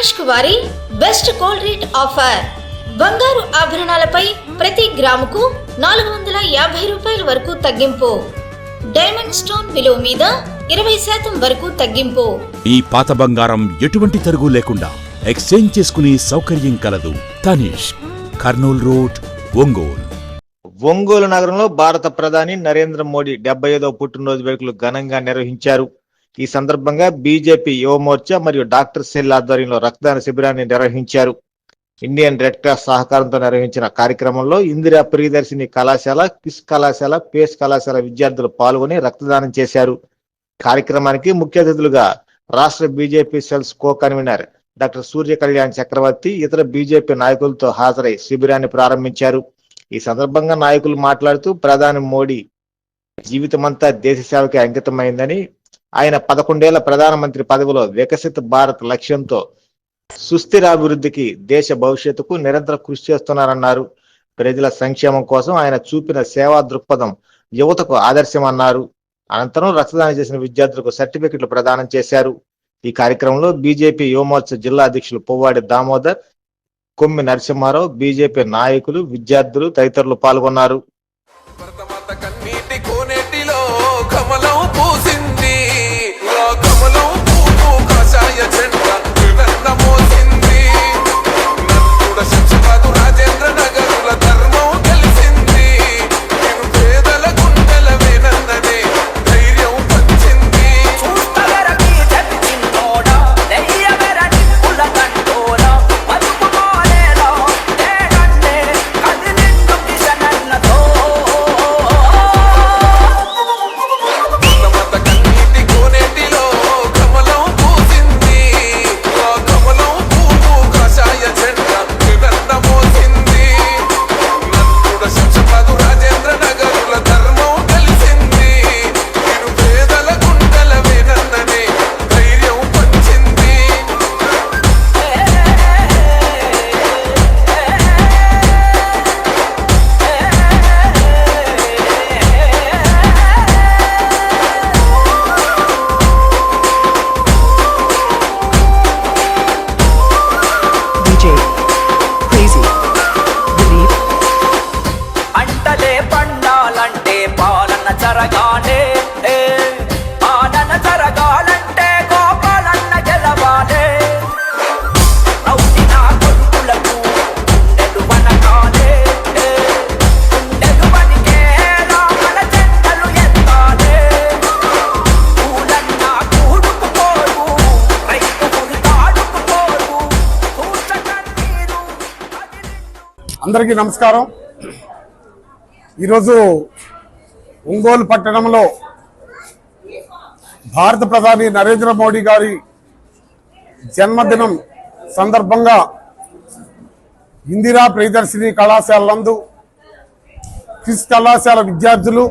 తనిష్క్ వారి best gold rate offer. బంగారు ఆభరణాలపై ప్రతి గ్రాముకు నాలుగు వందల యాభై రూపాయల వరకు తగ్గింపు. డైమండ్ స్టోన్ విలువ మీద ఇరవై శాతం వరకు తగ్గింపు. ఈ పాత బంగారం ఎటువంటి తరుగు లేకుండా ఎక్స్చేంజ్ చేసుకునే సౌకర్యం కలదు. తనిష్ కర్నూల్ రోడ్ ఒంగోల్. ఒంగోలు నగరంలో భారత ప్రధాని నరేంద్ర మోడీ డెబ్బై ఐదవ పుట్టినరోజు వేడుకలు ఘనంగా నిర్వహించారు. ఈ సందర్భంగా బీజేపీ యువమోర్చా మరియు డాక్టర్ సెల్ ఆధ్వర్యంలో రక్తదాన శిబిరాన్ని నిర్వహించారు. ఇండియన్ రెడ్ క్రాస్ సహకారంతో నిర్వహించిన కార్యక్రమంలో ఇందిరా ప్రియదర్శిని కళాశాల కిస్ కళాశాల పేస్ కళాశాల విద్యార్థులు పాల్గొని రక్తదానం చేశారు. కార్యక్రమానికి ముఖ్య అతిథులుగా రాష్ట్ర BJP cells co convenor doctor Surya Kalyan Chakravarthi ఇతర బీజేపీ నాయకులతో హాజరై శిబిరాన్ని ప్రారంభించారు. ఈ సందర్భంగా నాయకులు మాట్లాడుతూ ప్రధాని మోడీ జీవితమంతా దేశ సేవకి అంకితమైందని ఆయన పదకొండేళ్ళ ప్రధానమంత్రి పదవిలో వికసిత భారత్ లక్ష్యంతో సుస్థిర అభివృద్ధికి దేశ భవిష్యత్తుకు నిరంతరం కృషి చేస్తున్నారన్నారు. ప్రజల సంక్షేమం కోసం ఆయన చూపిన సేవా దృక్పథం యువతకు ఆదర్శమన్నారు. అనంతరం రక్తదానం చేసిన విద్యార్థులకు సర్టిఫికెట్లు ప్రదానం చేశారు. ఈ కార్యక్రమంలో బీజేపీ యువమోర్చా జిల్లా అధ్యక్షులు పువ్వాడి దామోదర్ కొమ్మి నరసింహారావు బీజేపీ నాయకులు విద్యార్థులు తదితరులు పాల్గొన్నారు. అందరికీ నమస్కారం. ఈరోజు ఒంగోలు పట్టణంలో భారత ప్రధాని నరేంద్ర మోడీ గారి జన్మదినం సందర్భంగా ఇందిరా ప్రియదర్శిని కళాశాల నందు క్రిస్ కళాశాల విద్యార్థులు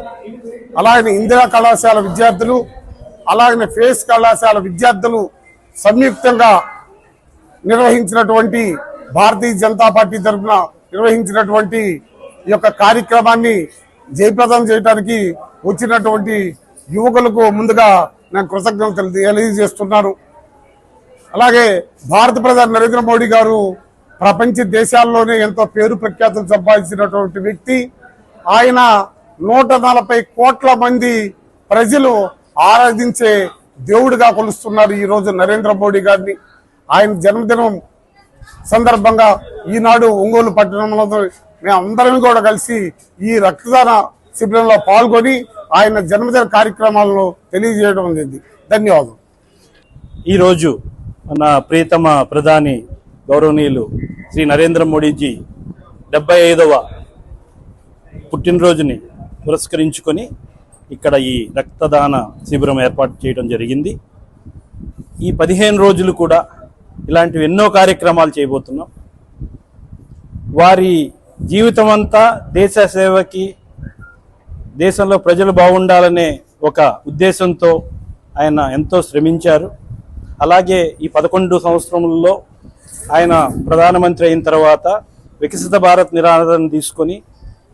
అలాగే ఇందిరా కళాశాల విద్యార్థులు అలాగే ఫేస్ కళాశాల విద్యార్థులు సంయుక్తంగా నిర్వహించినటువంటి భారతీయ జనతా పార్టీ తరఫున నిర్వహించినటువంటి ఈ యొక్క కార్యక్రమాన్ని జయప్రదం చేయడానికి వచ్చినటువంటి యువకులకు ముందుగా నేను కృతజ్ఞతలు తెలియజేస్తున్నాను. అలాగే భారత ప్రధాని నరేంద్ర మోడీ గారు ప్రపంచ దేశాల్లోనే ఎంతో పేరు ప్రఖ్యాతులు సంపాదించినటువంటి వ్యక్తి. ఆయన నూట నలభై కోట్ల మంది ప్రజలు ఆరాధించే దేవుడిగా కొలుస్తున్నారు ఈరోజు నరేంద్ర మోడీ గారిని. ఆయన జన్మదినం సందర్భంగా ఈనాడు ఒంగోలు పట్టణంలో మేము అందరం కూడా కలిసి ఈ రక్తదాన శిబిరంలో పాల్గొని ఆయన జన్మదిన కార్యక్రమాలను తెలియజేయడం జరిగింది. ధన్యవాదాలు ఈరోజు మన ప్రియతమ ప్రధాని గౌరవనీయులు శ్రీ నరేంద్ర మోడీజీ డెబ్బై ఐదవ పుట్టినరోజుని పురస్కరించుకొని ఇక్కడ ఈ రక్తదాన శిబిరం ఏర్పాటు చేయడం జరిగింది. ఈ పదిహేను రోజులు కూడా ఇలాంటివి ఎన్నో కార్యక్రమాలు చేయబోతున్నాం. వారి జీవితం అంతా దేశ సేవకి దేశంలో ప్రజలు బాగుండాలనే ఒక ఉద్దేశంతో ఆయన ఎంతో శ్రమించారు. అలాగే ఈ పదకొండు సంవత్సరంలో ఆయన ప్రధానమంత్రి అయిన తర్వాత వికసిత భారత్ నిరాదరణ తీసుకొని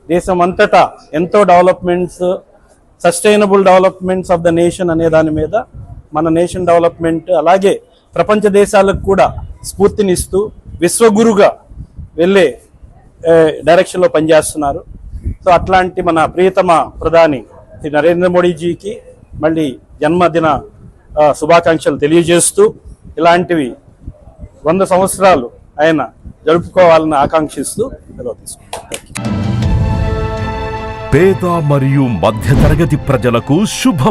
దేశం అంతటా ఎంతో developments sustainable developments of the nation అనే దాని మీద మన నేషన్ డెవలప్మెంట్ అలాగే ప్రపంచ దేశాలకు కూడా స్ఫూర్తినిస్తూ విశ్వగురుగా వెళ్ళే డైరెక్షన్లో పనిచేస్తున్నారు. సో అట్లాంటి మన ప్రియతమ ప్రధాని శ్రీ నరేంద్ర మోడీజీకి మళ్ళీ జన్మదిన శుభాకాంక్షలు తెలియజేస్తూ ఇలాంటివి వంద సంవత్సరాలు ఆయన జరుపుకోవాలని ఆకాంక్షిస్తూ సెలవు తీసుకుంటాం పేద మరియు మధ్యతరగతి ప్రజలకు శుభ